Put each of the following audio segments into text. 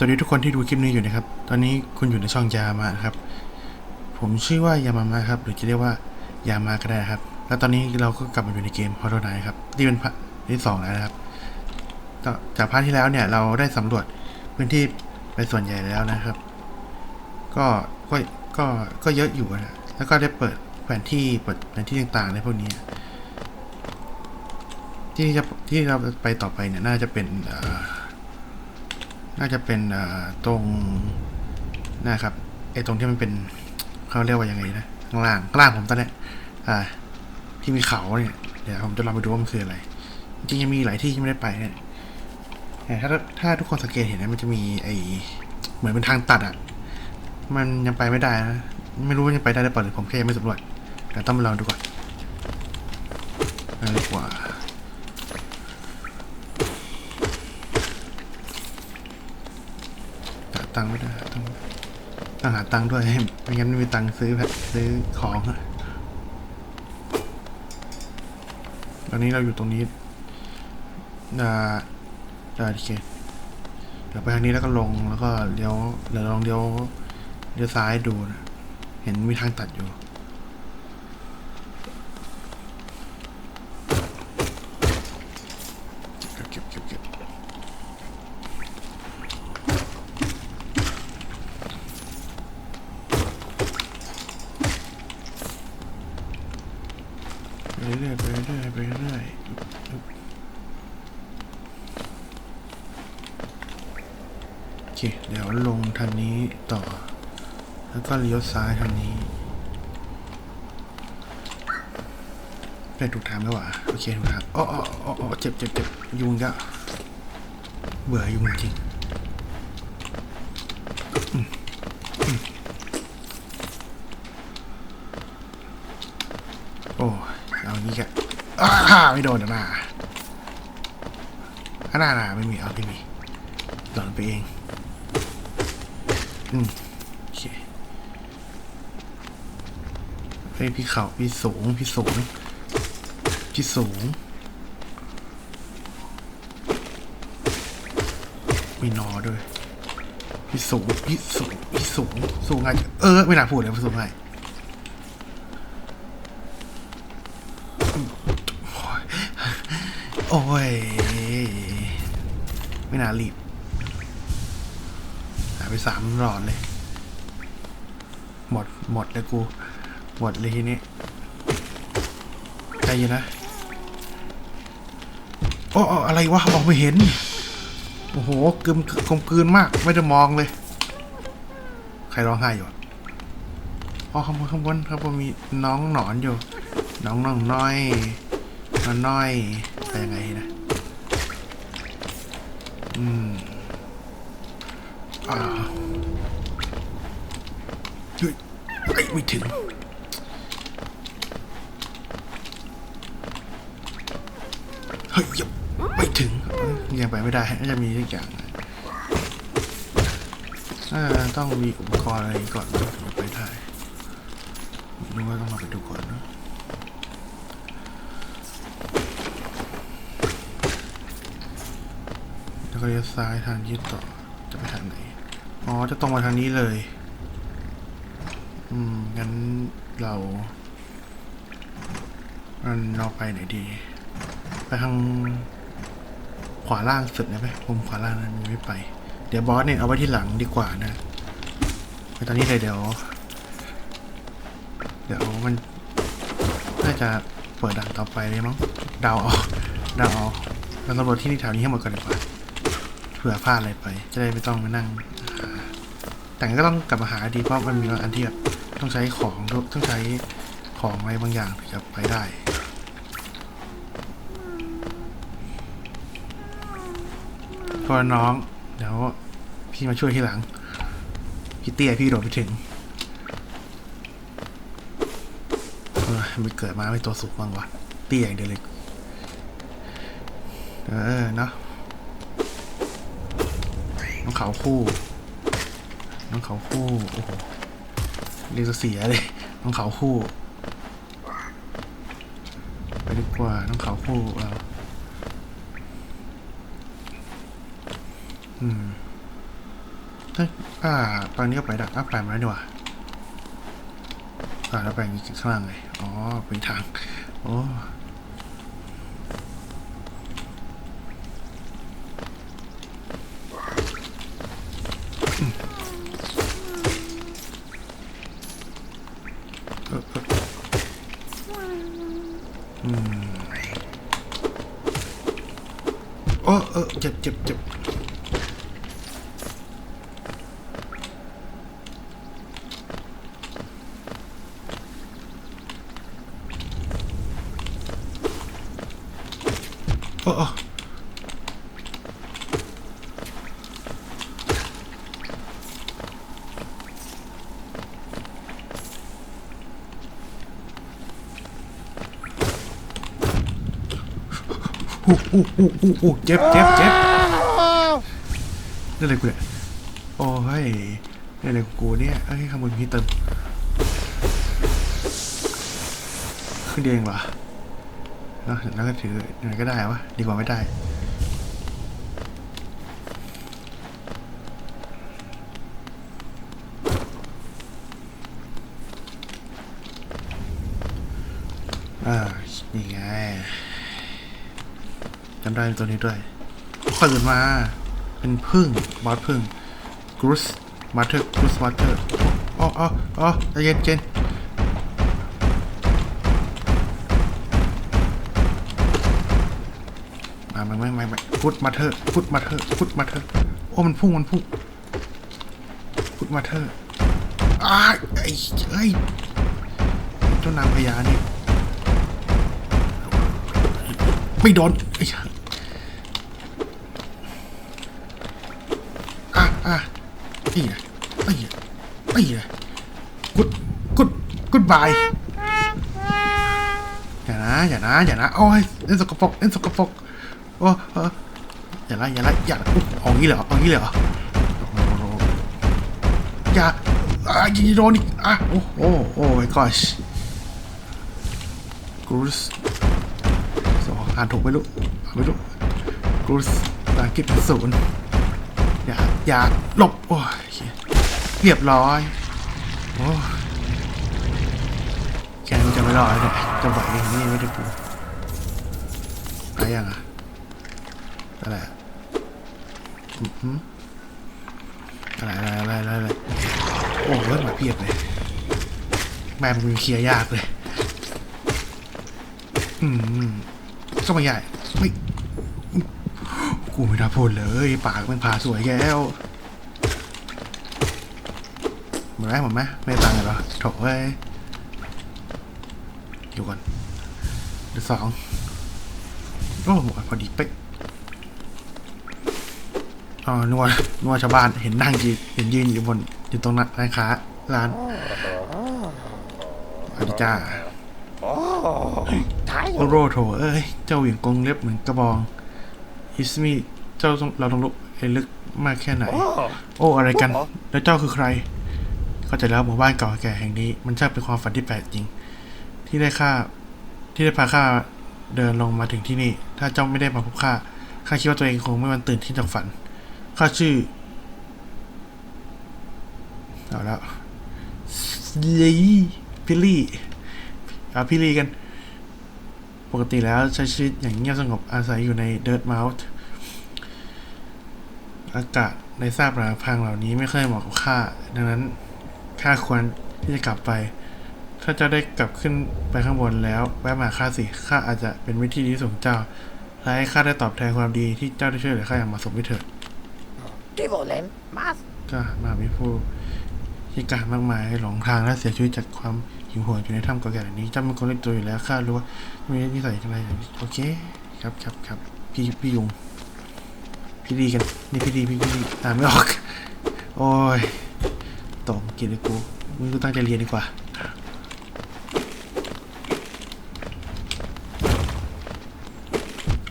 สวัสดีทุกคนที่ดูคลิปนี้อยู่นะครับ ตอนนี้คุณอยู่ในช่องยามาครับ ผมชื่อว่ายามามาครับ หรือจะเรียกว่ายามาก็ได้ครับ แล้วตอนนี้เราก็กลับมาอยู่ในเกมฮอ r ์ o ไนครับ ที่เป็นพาร์ทที่สองแล้วนะครับ จากพาร์ทที่แล้วเนี่ยเราได้สำรวจพื้นที่ไปส่วนใหญ่แล้วนะครับ ก็ ก็ ก็ ก็เยอะอยู่นะ แล้วก็ได้เปิดแผนที่ เปิดแผนที่ต่างๆในพวกนี้ ที่จะ ที่เราไปต่อไปเนี่ยน่าจะเป็นอ่อ น่าจะเป็นตรงนะครับไอ้ตรงที่มันเป็นเขาเรียกว่ายังไงนะข้างล่างข้างล่างผมตอนเนี้ยอ่า ที่มีเขาเนี่ยเดี๋ยวผมจะลองไปดูว่ามันคืออะไร จริงๆยังมีหลายที่ที่ไม่ได้ไปเนี่ยถ้าถ้าทุกคนสังเกตเห็นนะมันจะมีไอเหมือนเป็นทางตัดอะมันยังไปไม่ได้นะไม่รู้ว่ายังไปได้หรือเปล่าหรือผมแค่ยังไม่สำรวจแต่ต้องมาลองดูก่อนดีกว่า หา ตังค์ไม่ได้ต้องต้องหาตังค์ด้วยไม่งั้นไม่มีตังค์ซื้อแบบซื้อของอะตอนนี้เราอยู่ตรงนี้อ่าได้โอเคเดี๋ยวไปทางนี้แล้วก็ลงแล้วก็เลี้ยวเดี๋ยวลองเลี้ยวเลี้ยวซ้ายดูนะ เห็นมีทางตัดอยู่ เก็บเก็บเก็บเก็บ ไปเรื่อยๆไปเรื่อยๆไปเรื่อยๆอึ๊บอึ๊บโอเค เดี๋ยวลงทางนี้ต่อ แล้วก็เลี้ ยวซ้ายทางนี้ได้ถูกทางแล้ววะโอเคถูกทางอ๋ออ๋ออ๋อเจ็บเจ็บเจ็บยุงก็เบื่อยุงจริงโอ้เอาอย่างนี้แกอ้าไม่โดนนะข้าหน้าหน้าไม่มีเอาที่มีหล่นไปเอง อืมโอเค เฮ้ยพี่เขาพี่สูงพี่สูงพี่สูง มีนอด้วยพี่สูงพี่สูงพี่สูงสูงไงเออไม่น่าพูดเลยพี่สูงไงโอ้ย ไม่น่ารีบหายไปสามหลอดเลย หมด หมดเลยกู หมดเลยทีนี้ใจเย็นนะโอ้โอ้อะไรวะมองไม่เห็น โอ้โหกลืมกลมกลืนมาก ไม่ได้มองเลย ใครร้องไห้อยู่อะอ๋อข้างบนข้างบนข้างบนมีน้องหนอนอยู่ น้องน้องน้อยน้องน้อยไปยังไงนะ อืมอ่าเฮ้ยไอ้ยไม่ถึง เฮ้ยยังไม่ ถึงเอ้ยยังไปไม่ได้น่าจะมีทุกอย่างน่าต้องมีอุปกรณ์อะไรก่อนถึงจะไปได้ไม่รู้ว่าต้องมาไปดูก่อนนะแล้วก็เลี้ยวซ้ายทางยืดต่อจะไปทางไหนอ๋อจะตรงมาทางนี้เลย อืมงั้นเรางั้นเราไปไหนดี ไปทาง ขวาล่างสุดได้ไหมผมขวาล่างนั้นยังไม่ไป เดี๋ยวบอสเนี่ยเอาไว้ที่หลังดีกว่านะไปตอนนี้เลยเดี๋ยว เดี๋ยวมันน่าจะเปิดด่านต่อไปเลยมั้งเดาเอาเดาเอาเราตำรวจที่นี่แถวนี้ให้หมดก่อนดีกว่าเผื่อพลาดอะไรไป จะได้ไม่ต้องมานั่งแต่ก็ต้องกลับมาหาดีเพราะมันมีบางอันที่แบบต้องใช้ของต้องใช้ของอะไรบางอย่างถึงจะไปได้ พอน้องเดี๋ยวพี่มาช่วยทีหลัง พี่เตี้ยพี่โดดไปถึงไม่เกิดมาไม่ตัวสูงบ้างวะเตี้ยอย่างเดียวเลยเออเนาะน้องเขาคู่น้องเขาคู่โอ้โหเรียกจะเสียเลยน้องเขาคู่ ไปดีกว่าน้องเขาคู่เรา อืมเฮ้ยอ่าตอนนี้ก็ไปดักอะไปมาแล้วนี่หว่าอ่าแล้วไปอย่างนี้ข้างล่างเลยอ๋อไปทางโอ้อืมเออเออเจ็บเจ็บเจ็บ อ้โอ้อู้อู้อู้อู้อู้เจ็บเจ็บเจ็บนี่อะไรกูเนี่ยโอ้ยนี่อะไรของกูเนี่ยเอ้ยขโมยพี่เติมขึ้นเองเหรอ เนอะแล้วก็ถือยังไงก็ได้วะดีกว่าไม่ได้อ่านี่ไงจำได้ตัวนี้ด้วยเปิดมา เป็นพึ่งบอสพึ่งกรุสมาเตอร์กรุสมาเตอร์อ๋ออ๋ออ๋อใจเย็นเจน มาไม่ม่ไม่ไม่พุทมาเถอะพุทมาเถอะพุทมาเถอะโอ้มันพุ่งมันพุ่งพุทมาเถอะอ้าไอ้เอ้ยเจ้านางพญานี่ไม่โดนไอ้เหี้ยอะอะนี่ไงนี่ไงนี่ไงกุดกุดกุดบายอย่านะอย่านะอย่านะโอ้ยเล่นสกปรกเล่นสกปรก โอ้เอออย่าละอย่าละอย่าอุ๊ยเอางี้เหรอเอางี้เหรอโอ้โหอย่าอะย่าโดนอีกอะโอ้โอ้โอ้ my gosh กรูสสองอ่านถูกไม่รู้อ่านไม่รู้กรูสภากฤษเป็นศูนย์อย่าอย่าหลบโอ้ยเรียบร้อยโอ้ยแค่นี้จะไม่รอดแล้วเนี่ยจะไหวอย่างนี้ไม่ได้ปูอะไรยังอะ อะไรอะไรอะไรอะไรอะไรอะไรโอ้เริ่มมาเพียบเลยแม่มึงเคลียร์ยากเลย อืมก็ไม่ใหญ่ไม่กูไม่ได้พูดเลย ปากมันพาสวยแก้วหมดไหมหมดไหมไม่ตังค์เหรอโถเอ้ยอยู่ก่อนเดี๋ยวสองโอ้โหพอดีเป๊ะ อ๋อนัวนัวชาวบ้านเห็นนั่งยืนเห็นยืนอยู่บนอยู่ตรงนั้นร้านค้าร้านสวัสดีจ้าโอโรโถเอ้ย เจ้าเหวี่ยงกงเล็บเหมือนกระบองอิสมีเจ้าต้องเราต้องรู้ให้ลึกมากแค่ไหน โอ้อะไรกัน แล้วเจ้าคือใคร เข้าใจแล้วหมู่บ้านเก่าแก่แห่งนี้ มันช่างเป็นความฝันที่แปลกจริง ที่ได้ข้าที่ได้พาข้าเดินลงมาถึงที่นี่ ถ้าเจ้าไม่ได้มาพบข้าข้าคิดว่าตัวเองคงไม่มันตื่นที่จากฝัน ข้าชื่อ เอาแล้วลีพิลี่เอาพิลี่กัน ปกติแล้วใช้ชีวิตอย่างเงียบสงบอาศัยอยู่ในเดิร์ m เม t ส์อากาศในซากปรักพังเหล่านี้ไม่ค่อยเหมาะกับข้า ดังนั้นข้าควรที่จะกลับไป ถ้าเจ้าได้กลับขึ้นไปข้างบนแล้วแวะมาข้าสิข้าอาจจะเป็นวิธีที่สูงเจ้าและให้ข้าได้ตอบแทนความดีที่เจ้าได้ช่วยเหลือข้าอย่างเหมาะสมด้ ที่บอกเลยมาสก็มามีผู้ที่การมากมายหลงทางและเสียชีวิตจากความหิวโหยอยู่ในถ้ำเก่าแก่นี้จำเป็นคนเล่นตัวอยู่แล้วข้ารู้ว่ามีนิสัยอะไรโอเค ครับครับครับพี่พี่ยุงพี่ดีกันนี่พี่ดีพี่พี่ดีอ่านไม่ออก โอ้ยตอกกินเลยกูมึงกูตั้งใจเรียนดีกว่า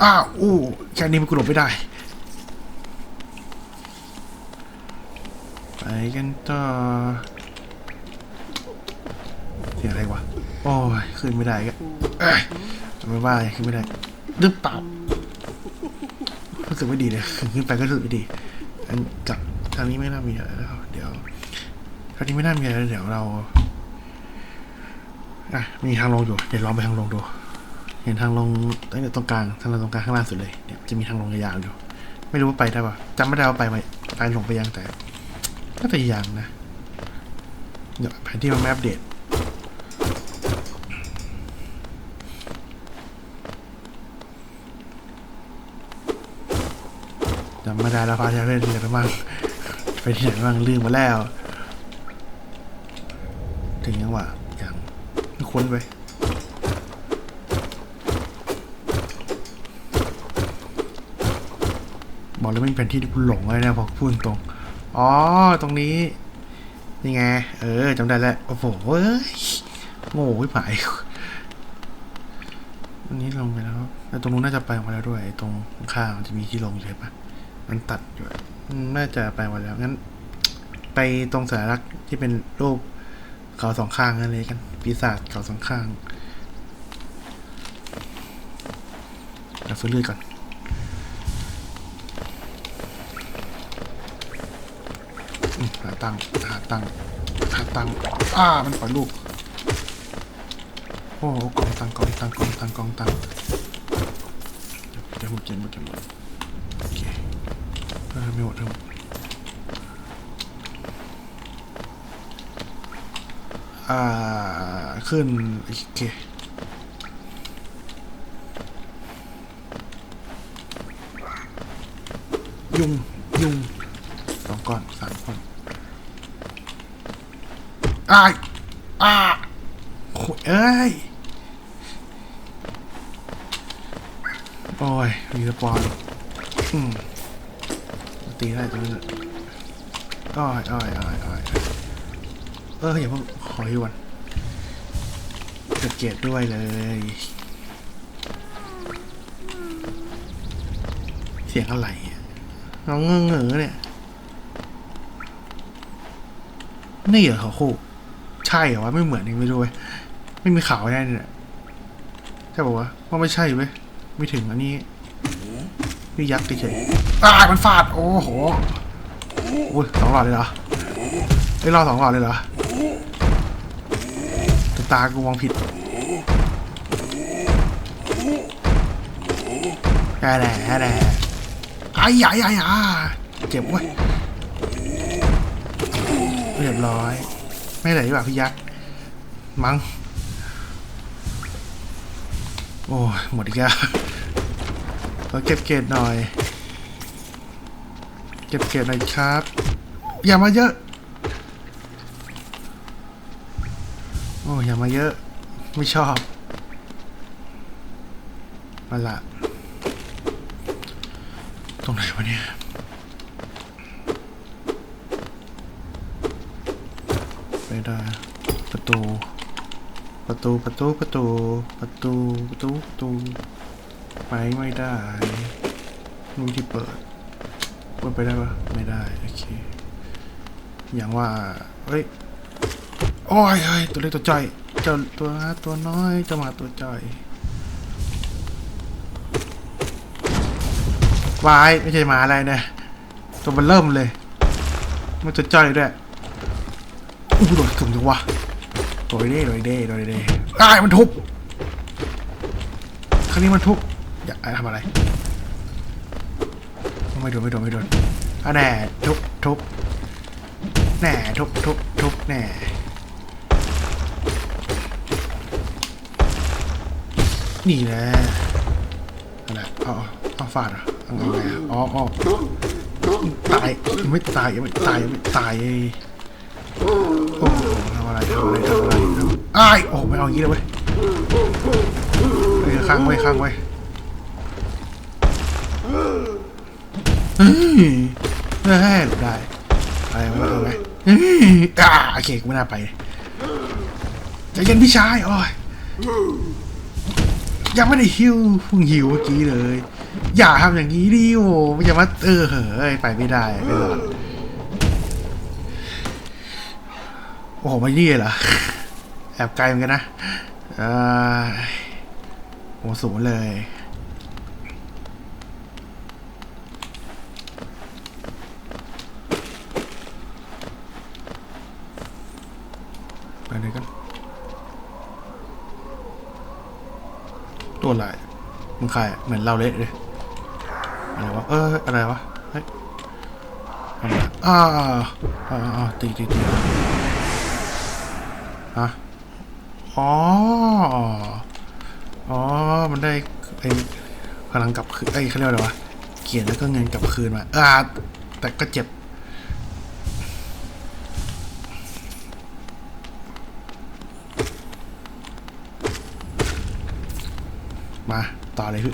อ้าวอู้แค่นี้มันกูหลบไม่ได้ กันต่อ เสียงอะไรวะ โอ้ย ขึ้นไม่ได้ก็ไม่ว่าขึ้นไม่ได้ดึบเปล่ารู้สึกไม่ดีเลย ขึ้นไปก็รู้สึกไม่ดี อันกับทางนี้ไม่น่ามีอะไรแล้วเดี๋ยวทางนี้ไม่น่ามีอะไรแล้วเดี๋ยวเราอะมีทางลงอยู่ เดี๋ยวลองไปทางลงดู เห็นทางลงตั้งแต่ตรงกลางทางลงตรงกลางข้างล่างสุดเลยเนี่ยจะมีทางลงยาวอยู่ ไม่รู้ว่าไปได้ป่ะจำไม่ได้ว่าไปไหมไปลงไปยังแต่ น่าจะยังนะ เดี๋ยวแผนที่มันไม่อัปเดตจำไม่ได้แล้วพาจะเล่นที่ไหนบ้างไปที่ไหนบ้างลืมมาแล้ว ถึงยังวะยังคุ้นไปบอกเลยไม่เป็นแผนที่ที่คุณหลงเลยนะพอพูดตรง อ๋อ ตรงนี้ นี่ไง เออจำได้แล้ว โอ้โหเอ้ยโง่ไม่ผาอันนี้ลงไปแล้วแต่ตรงนู้นน่าจะไปมาแล้วด้วย ตรงข้างมันจะมีที่ลงใช่ปะมันตัดอยู่น่าจะไปมาแล้ว งั้น ไปตรงสัญลักษ์ที่เป็นรูปเขาสองข้างนั่นเลยกันปีศาจเขาสองข้างเราฟื้นเลือดก่อน ตังค์หาตังค์หาตังค์อ่ามันปล่อยลูกโอ้โหกองตังกองตังกองตังกองตังเดี๋ยวหมดเดี๋ยวหมดเดี๋ยวหมดโอเคเออไม่หมดไม่หมดอ่าขึ้นโอเค ยุง ยุง สองก้อนสามก้อน อ้ายอ้าโอ้ยเอ้ยโอ้ย มีสปอนอืมตีได้ตรงนี้นะอ้อยอ้อยอ้อยอ้อยเอออย่าเพิ่งขออยู่วันเกิดเกตด้วยเลย เสียงอะไรอะน้องเงื้อเงือเนี่ย นี่เหรอเขาคู่ ใช่เหรอวะไม่เหมือนยังไม่รู้เว้ยไม่มีข่าวแน่เนี่ยใช่ป่าวะว่าไม่ใช่เว้ยไม่ถึงอันนี้นี่ยักษ์เฉยอ้ามันฟาดโอ้โหโอ้ยสองหลอดเลยเหรอไอ้ยรอดสองหลอดเลยเหรอตตากูมองผิดแด่แด่แด่ไอ้ยายายาเจ็บเว้ยเรียบร้อย ไม่ไหลดีกว่าพี่ยักษ์มั้งโอ้หมดอีกแล้วขอเก็บเกรดหน่อย เก็บเกรดหน่อยครับ อย่ามาเยอะ โอ้ยอย่ามาเยอะ ไม่ชอบ มาละ ตรงไหนวะเนี่ย ไม่ได้ ประตู ประตูประตูประตู ประตูประตูประตูไปไม่ได้รูที่เปิดเปิดไปได้ปะไม่ได้โอเคอย่างว่าเฮ้ยโอ้ยเฮ้ยตัวเล็กตัวจ่อยเจ้าตัวตัวน้อยจะมาตัวจ่อยวายไม่ใช่หมาอะไรนะตัวมันเริ่มเลย มันจะจ่อยด้วย อู้โดดถึงจังวะโดยเด้โดยเด้โดยเด้อ้ายมันทุบครั้งนี้มันทุบอย่าทำอะไรไม่โดนไม่โดนไม่โดนอะแน่ทุบทุบแน่ทุบทุบทุบแน่นี่แหละอะไรอ๋อเอาฟาดเหรอะเอาไงอ๋ออ๋อตายยังไม่ตายยังไม่ตายยังไม่ตาย อ้โหทำอะไรทำอะไรทำอะไรทำอ้ายโอ้ไม่เอาอย่างนี้เลยเว้ยเฮ้ยข้างไว้ข้างไว้เฮ้ยเฮ้หลบได้ไรไม่เอาไหมเฮ้ยอ่าโอเคกูไม่น่าไปใจเย็นพี่ชายโอ้ยยังไม่ได้หิวเพิ่งหิวเมื่อกี้เลย อย่าทำอย่างนี้ดิโอ้อย่ามาเออเฮ้ยไปไม่ได้ไม่รอด โอ้โหมาเย่เหรอ แอบไกลเหมือนกันนะเออโอ้สูงเลยไปไหนกันตัวอะไรมึงใครเหมือนเราเละเลยอะไรวะ เอออะไรวะ เฮ้ยอ่าอ่าอ่าตีตีตี ฮะ อ๋อ อ๋อ มันได้ไอ้พลังกลับคืนไอ้ยเขาเรียกว่าอะไรวะ เกียรแล้วก็เงินกลับคืนมาอ่าแต่ก็เจ็บ มา ต่อเลยพี่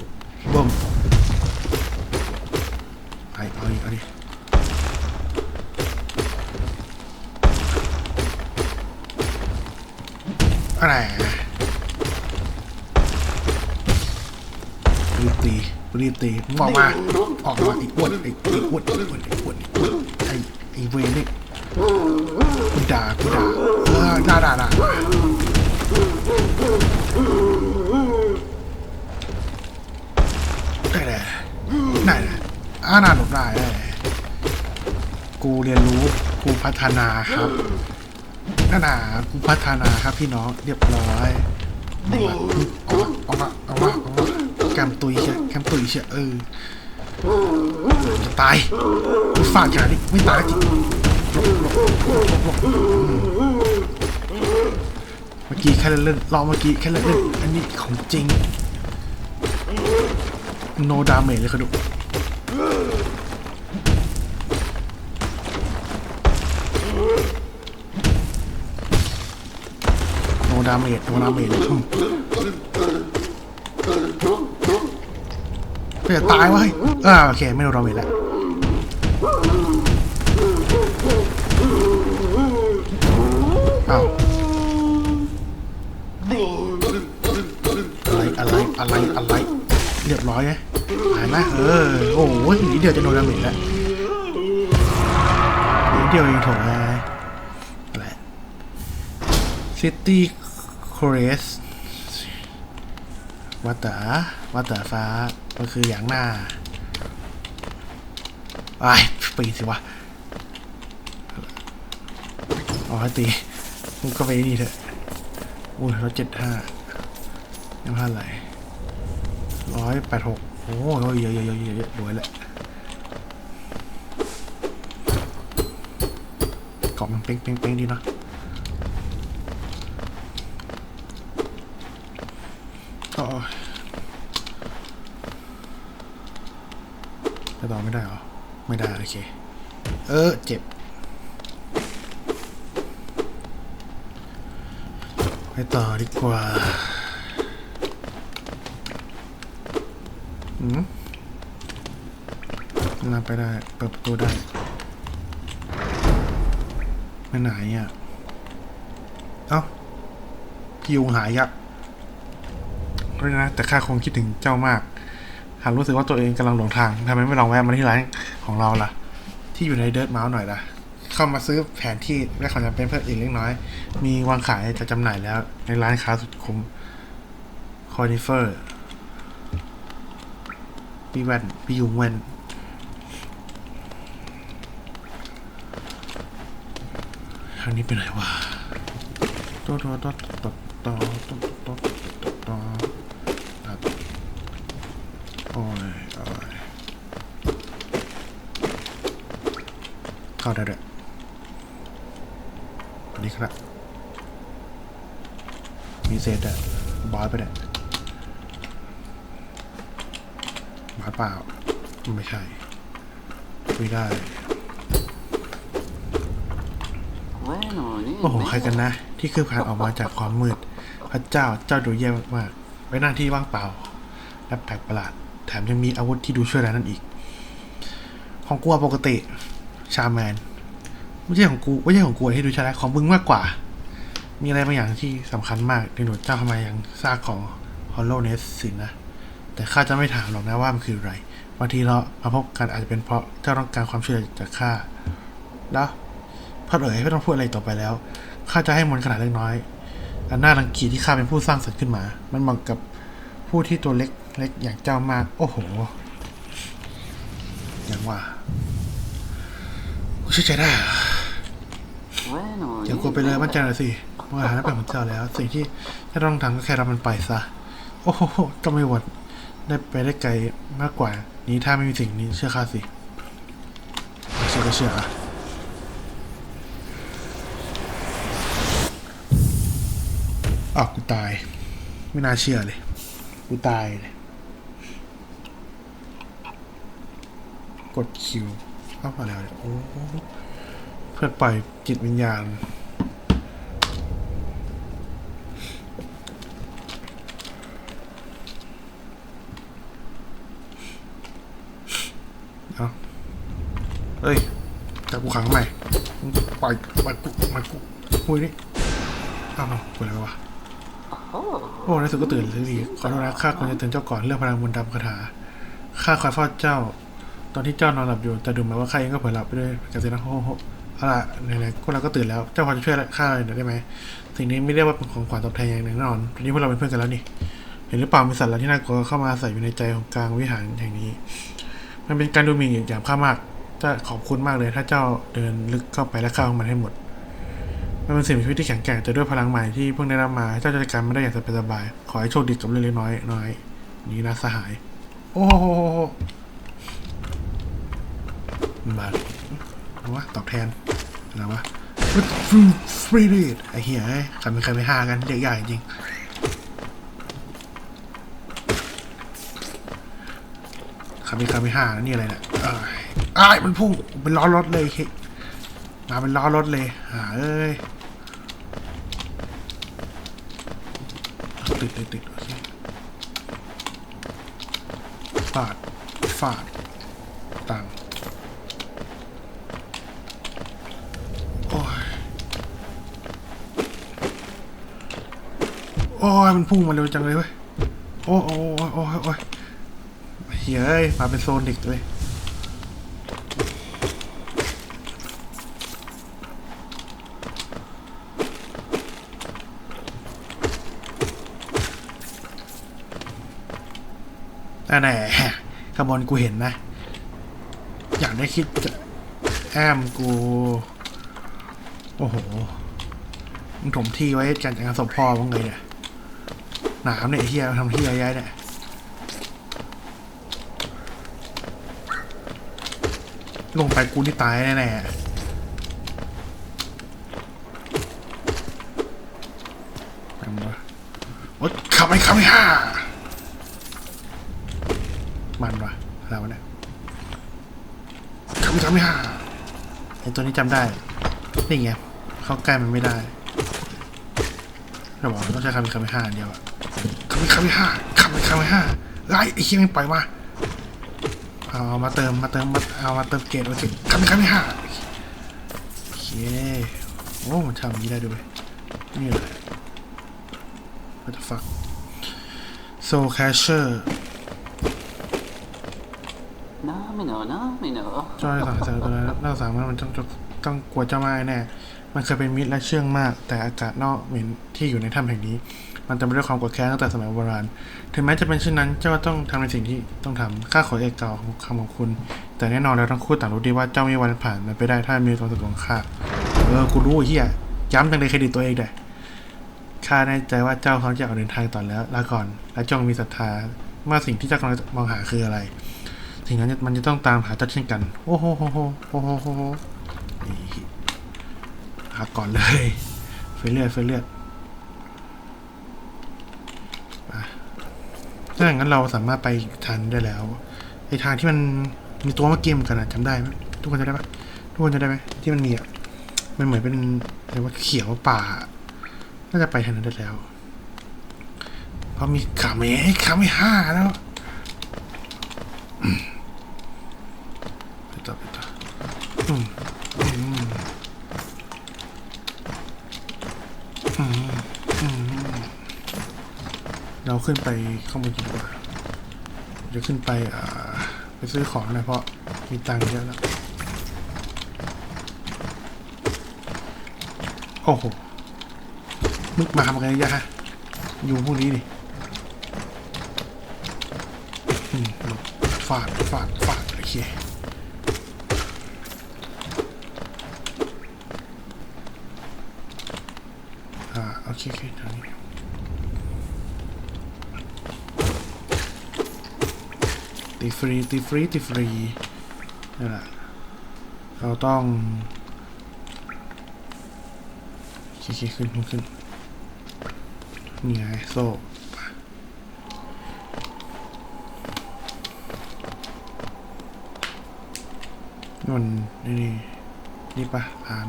อะไรรีบตีรีบตีมึงออกมาออกมาไอ้อ้วนไอ้ไอ้อ้วนไอ้อ้วนไอ้อ้วนไอ้ไอ้เวนี่กูด่ากูด่าเออด่าด่าด่าได้เลยได้เลยอ่าน่าหลบได้ได้เลยกูเรียนรู้กูพัฒนาครับ ธนน่ะกูพัฒนาครับพี่น้องเรียบร้อยออกมาออกมาออกมาออกมาแกมตุยเชียแกมตุยเชียเออจะตายกูฝากอย่างนี้ไม่ตายจริงเมื่อกี้แค่เล่นๆรอบเมื่อกี้แค่เล่นๆอันนี้ของจริงโนดาเมจเลยครับดู ดาเมจโนดาเมจเพื่อตายวะเฮ้ยอ่าโอเค ไม่โดนดาเมจแล้วอ้าวอะไรอะไรอะไรอะไรเรียบร้อยไงหายไหมเออ โอ้โหนิดเดียวจะโดนดาเมจแล้วนิดเดียวเองถไงอะไรซิตี้ โคเรสวัตตาวัตตาฟ้า ก็คืออย่างหน้าไอ้ปีสิวะอาให้ตีมึงก็ไปนี่เถอะอุ้ยร้อยเจ็ดห้ายังห้าไหลร้อยแปดหกโอ้ยเยอะเยอะเยอะเยอะเยอะรวยแหละกล่องมันเป้งเป้งเป้งดีเนาะ ต่อจะต่อไม่ได้เหรอ ไม่ได้ โอเค เออ เจ็บ ไปต่อดีกว่าอืมน่าไปได้ เปิดประตูได้ไปไหนอะ เอ้าพี่ยุงหายยัก เพราะนะ แต่ข้าคงคิดถึงเจ้ามาก หากรู้สึกว่าตัวเองกำลังหลงทางทำไมไม่ลองแวะมาที่ร้านของเราล่ะ ที่อยู่ในเดิร์ดเมาส์หน่อยล่ะ เข้ามาซื้อแผนที่และของจำเป็นเพิ่มอีกเล็กน้อย มีวางขายจะจำหน่ายแล้ว ในร้านค้าสุดคุ้มคอนิเฟอร์พี่แวนพี่ยุงแวนทางนี้ไปไหนวะต่อต่อต่อต่อต่อ เข้าได้ด้วยสวัสดีครับ มีเศษอะบอยไปเนี่ยหมาเปล่า ไม่ใช่ ไม่ได้ โอ้โห ใครกันนะ ที่คืบคลานออกมาจากความมืด พระเจ้าเจ้าดูแย่มากๆไว้หน้าที่ว่างเปล่า และแปลกประหลาด แถมยังมีอาวุธที่ดูช่วยแรงนั่นอีก ของกูอะปกติ ชาแมน ไม่ใช่ของกูไม่ใช่ของกูที่ดูช่ไหมของมึงมากกว่า มีอะไรบางอย่างที่สำคัญมากในหนวดเจ้าทำไมยังซากของ Hollow Nest สินนะ แต่ข้าจะไม่ถามหรอกนะว่ามันคืออะไรบางทีเรามาพบกันอาจจะเป็นเพราะเจ้าต้องการความช่วยเหลือจากข้าแล้วพัดเอ๋ยไม่ต้องพูดอะไรต่อไปแล้วข้าจะให้มนขนาดเล็กน้อยอันน่ารังเกียจที่ข้าเป็นผู้สร้างสรรค์ขึ้นมา มันเหมาะกับผู้ที่ตัวเล็กเล็กอย่างเจ้ามาก โอ้โห อย่างว่า เชื่อใจได้เหรอย่ากลัวไปเลยมั่นใจหน่อยสิเมื่อหาได้เป็นของเจ้าแล้ว สิ่งที่เจ้าต้องทำก็แค่รับมันไปซะ โอ้โหก็ไม่หวดได้ไปได้ไกลมากกว่า นี้ถ้าไม่มีสิ่งนี้เชื่อข้าสิเชื่อก็เชื่ออะอ้าวกูตาย ไม่น่าเชื่อเลย กูตายเลย กดคิว เข้ามาแล้วเนี่ยโอ้โหเพื่อปล่อยจิตวิญญาณ เอาเฮ้ยจับกูขังใหม่มึงปล่อยปล่อยกูมากูคุยดิอ้าวคุยอะไรวะโอ้ในสุดก็ตื่นสักทีขอโทษนะข้าควรจะเตือนเจ้าก่อนเรื่องพลังมนต์ดำคาถาข้าคอยเฝ้าเจ้า ตอนที่เจ้านอนหลับอยู่แต่ดูเหมือนว่าข้าเองก็เผลอหลับไปด้วยกันสินะโอ้โหเอาล่ะไหนๆพวกเราก็ตื่นแล้วเจ้าพอจะช่วยข้าหน่อยได้ไหมสิ่งนี้ไม่เรียกว่าเป็นของขวัญตอบแทนอย่างแน่นอนตอนนี้พวกเราเป็นเพื่อนกันแล้วนี่เห็นหรือเปล่ามีสัตว์อะไรที่น่ากลัวเข้ามาอาศัยอยู่ในใจของกลางวิหารแห่งนี้ มันเป็นการดูหมิ่นอย่างข้ามากจะขอบคุณมากเลย ถ้าเจ้าเดินลึกเข้าไปและเข้ามันให้หมดมันเป็นสิ่งมีชีวิตที่แข็งแกร่งแต่ด้วยพลังใหม่ที่เพิ่งได้รับมาเจ้าจะจัดการไมันได้อย่างสบายๆขอให้โชคดีกับเรื่องเล็กน้อยน้อยนี้นะสหาย โอ้โห มาเอวะตอบแทนอะไรวะฟรีดไอ้เหี้ยใครไม่ใครไม่หากันเรียกยากจริงคามิคามิห้านะนี่อะไรเนี่ยอ้ายมันพุ่งเป็นล้อรถเลยเฮ้ยมาเป็นล้อรถเลยหาเอ้ยติดติดติดโอเคฟาดฟาดตังโอ้ยโอ้ยมันพุ่งมาเร็วจังเลยเว้ย โอ้ยโอ้ยโอ้ยโอ้ยเฮ้ยมาเป็นโซนิกเลยแต่แน่ขบวนกูเห็นนะ อยากได้คิดจะแอมกู โอ้โหมึงถมที่ไว้กันงานศพพ่อมึงเลยเนี่ย หนามเนี่ยเฮียทำเที่ย้ายเนี่ยลงไปกูนี่ตายแน่ๆทำวะโอ๊ยขับไม่ขับไม่ห้ามันวะอะไรวเนี่ยขับไม่ขับไม่ห้าไอตัวนี้จำได้ นี่ไง เข้าใกล้มันไม่ได้เราบอกต้องใช้คำคำไม่ห้าอันเดียวอะ คำไม่คำไม่ห้าคำไม่คำไม่ห้าไล่ไอ้เหี้ยไม่งปล่อยมาเอามาเติมมาเติมมาเอามาเติมเกรดมาสิคำไม่คำไม่ห้าโอเคโอ้มันทำอย่างนี้ได้ด้วยนี่เลย what the fuck soul catcher น้าไม่เหนอนะไม่เหนอเจ้าได้สั่งเสริมตัวนั้นน่าสามารถมันต้องต้องต้องกลัวเจ้าไม้แน่ มันเคยเป็นมิตรและเชื่องมาก แต่อากาศนอกเหม็นที่อยู่ในถ้ำแห่งนี้ มันจะไม่ด้วยความกดแค้นตั้งแต่สมัยโบราณ ถึงแม้จะเป็นเช่นนั้น เจ้าต้องทำในสิ่งที่ต้องทำข้าขอเอกเก่าคำของคุณ แต่แน่นอนแล้วทั้งคู่ต่างรู้ดีว่าเจ้าไม่มีวันผ่านมันไปได้ถ้ามีความสุขของข้า เออ กูรู้เฮียย้ำจังเลยเครดิตตัวเองเด้ข้าแน่ใจว่าเจ้าเขาจะออกเดินทางต่อแล้วลาก่อน และจงมีศรัทธาว่าสิ่งที่เจ้ากำลังมองหาคืออะไรสิ่งนั้นมันจะต้องตามหาเจ้าเช่นกัน โอ้โหโหโหโหโหโหโห หาก่อนเลยเฟรเลือดเฟรเลือดถ้าอย่างนั้นเราสามารถไปทันได้แล้วไอทางที่มันมีตัวมื่อกี้เหมือนกันอะจำได้ไหมทุกคนจะได้ปะทุกคนจะได้ไหมที่มันมีอะมันเหมือนเป็นอะไรว่าเขียวป่า น่าจะไปทางนั้นได้แล้วเพราะมีขาเมขาไม่ห้าแล้ว ไปต่อไปต่ออืมอืมอืมอืมเรา ขึ้นไปข้างบนดีกว่าจะขึ้นไปอ่าไปซื้อของนะเพราะมีตังค์เยอะแล้ว โอ้โหมึกมาทำอะไรยะฮะอยู่พวกนี้ดิอืมหลบฟาดฟาดฟาดโอเคอ่าโอเคโอเคทางนี้ ตีฟรีตีฟรีตีฟรีนั่แหละเราต้องโอเคขึ้นขึ้นขึ้นนี่ไงโซ่นนนี่นี่นี่ปะร้าน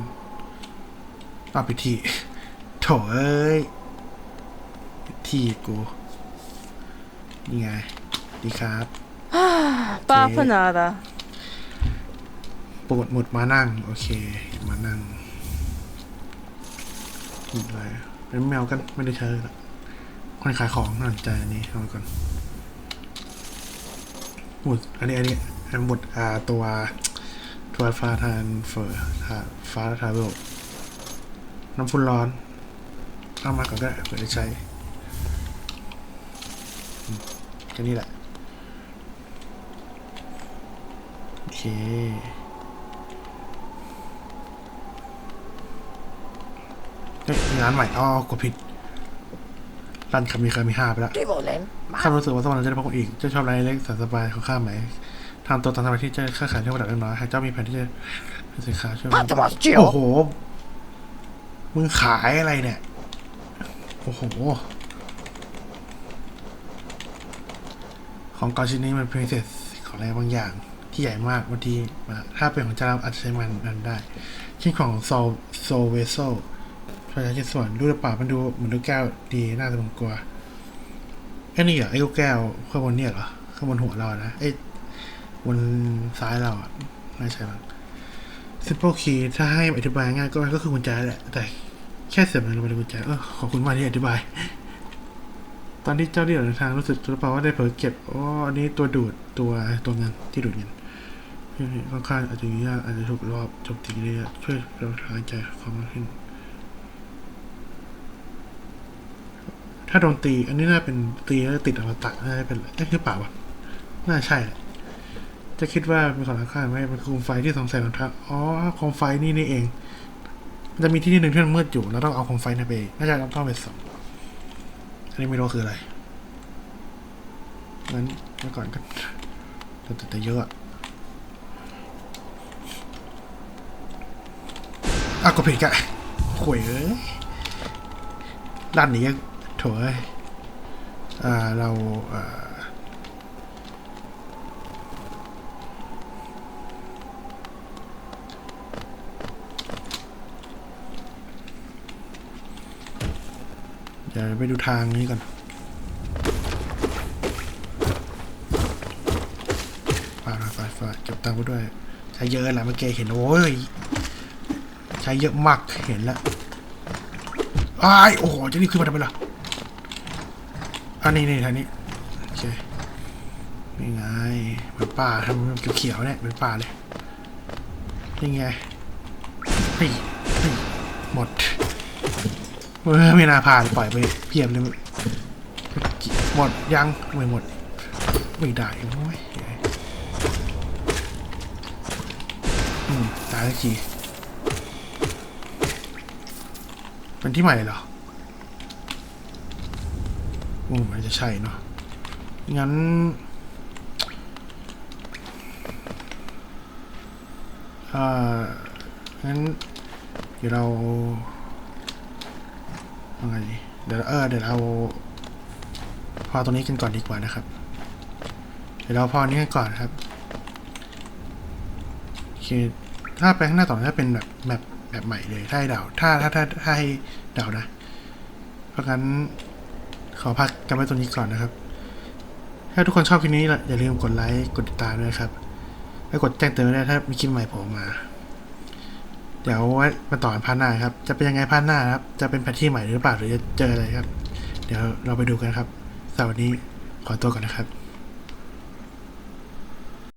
ต่อพิธีโถเอ้ยพิธีกู นี่ไง ดีครับ ป้าพนาดาปวดหมดมานั่ง โอเค มานั่งหมดเลยเป็นแมวกันไม่ได้ใช้ละคนขายของน่าสนใจอันนี้เอาไว้ก่อนหมดอันนี้อันนี้อันหมดอ่าตัวตัวฟ้าทานเฟอร์ทาฟ้าทาเวลน้ำฟุนร้อนเอามาก่อนก็ได้เผื่อได้ใช้แค่นี้แหละ โอ เคเฮ้ยมีร้านใหม่อ๋อกดผิด ร้านคามีคามีห้าไปแล้วที่บอกเล่นมาข้ารู้สึกว่าสวรรค์จะได้พบกันอีกเจ้าชอบรายเล็กแสนสบายของข้าไหมทำตัวตามธรรมที่เจะค้าขายเรื่องประดับเล็กน้อยหากเจ้ามีแผนที่จะเป็นสินค้าช่วยพาจะมาเจียวโอ้โหมึงขายอะไรเนี่ย โอ้โห ของเกาชิ้นนี้มันเป็นพิเศษของอะไรบางอย่าง ที่ใหญ่มากบางทีถ้าเป็นของเจ้าอาจจะใช้มันนั้นได้เช่นของโซโซเวโซประชาชนส่วนรูปเปล่ามันดูเหมือนลูกแก้วดีน่าจะบังกลัวไอ้นี่เหรอไอ้ลูกแก้วข้างบนเนี่ยเหรอข้างบนหัวเรานะไอ้บนซ้ายเราอะไม่ใช่มั้ง simple key ถ้าให้อธิบายง่ายก็ก็คือกุญแจแหละ แต่แค่เสียบมันลงไปในกุญแจเออขอบคุณมากที่อธิบาย ตอนที่เจ้าที่เดินทางรู้สึกตัวเปล่าว่าได้เผลอเก็บอ๋ออันนี้ตัวดูดตัวตัวเงินที่ดูดเงิน ค่อนข้างอาจจะยากอาจจะถูกรอบจมตีได้ช่วยเราทางใจความมากขึ้น ถ้าโดนตี อันนี้น่าเป็นตีแล้วติดอมตะน่าจะเป็นเอ๊ะหรือเปล่าวะน่าใช่แหละจะคิดว่ามีความสำคัญไหมเป็นโคมไฟที่สงสัยของทักอ๋อโคมไฟนี่นี่เอง จะมีที่ที่หนึ่งที่มันมืดอยู่แล้วต้องเอาโคมไฟนี่ไป น่าจะต้องไปสองอันนี้ไม่รู้คืออะไรงั้นเมื่อก่อนก็แต่แต่เยอะ อะอะก็ผิดกะข่วยเอ้ยด้านนี้โถเอ้ยอ่าเราอ่าเดี๋ยวไปดูทางนี้ก่อนฝาดฝาดฝาดเก็บตังค์ไว้ด้วยใช้เยอะแหละเมื่อกี้เห็น โอ้ย ใช้เยอะมากเห็นแล้วอ้ายโอ้โหจะรีบขึ้นมาทำไมล่ะอันนี้นี่ทางนี้โอเคนี่ไงเหมือนป่าทำเขียวๆเนี่ยเป็นป่าเลยนี่ไงเฮ้ยหมดเออไม่น่าผ่านปล่อยไปเพียบเลยหมดยังไม่หมดไม่ได้โอ้ยตายแล้วที เป็นที่ใหม่เหรออ้มันจะใช่เนาะงั้น อ่องั้น เดี๋ยวเรายังไงดีเดี๋ยวเออเดี๋ยวเราพอตรงนี้กันก่อนดีกว่านะครับ เดี๋ยวเราพอนี้กันก่อนครับโอเคถ้าไปข้างหน้าต่อถ้าเป็นแบบแบบ แบบใหม่เลยถ้าให้เดาถ้าถ้าถ้าถ้าให้เดานะ เพราะงั้นขอพักกันไว้ตรงนี้ก่อนนะครับ ถ้าทุกคนชอบคลิปนี้อย่าลืมกดไลค์กดติดตามด้วยครับและกดแจ้งเตือนได้วยถ้ามีคลิปใหม่โผล่มา เดี๋ยวไว้มาต่อกันพาร์ทหน้าครับ จะเป็นยังไงพาร์ทหน้าครับ จะเป็นแพทที่ใหม่หรือเปล่าหรือจะเจออะไรครับ เดี๋ยวเราไปดูกันครับสำหรับวันนี้ขอตัวก่อนนะครับ